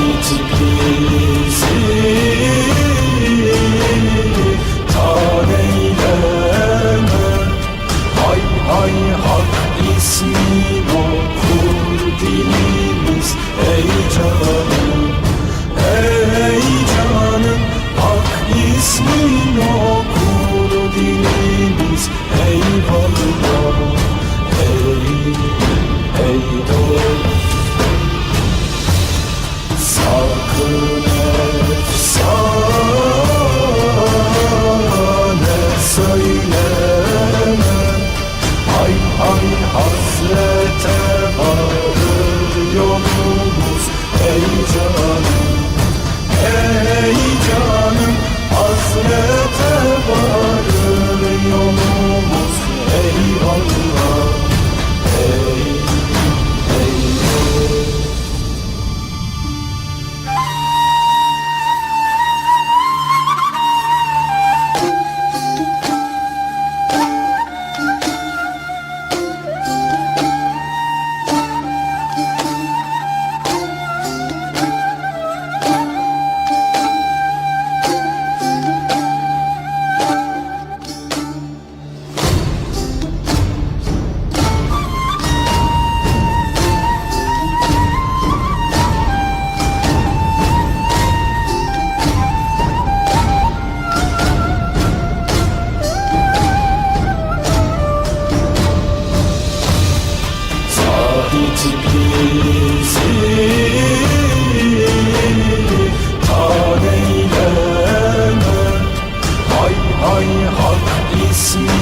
Git bizi Tar eyleme Hay hay hak ismi listen.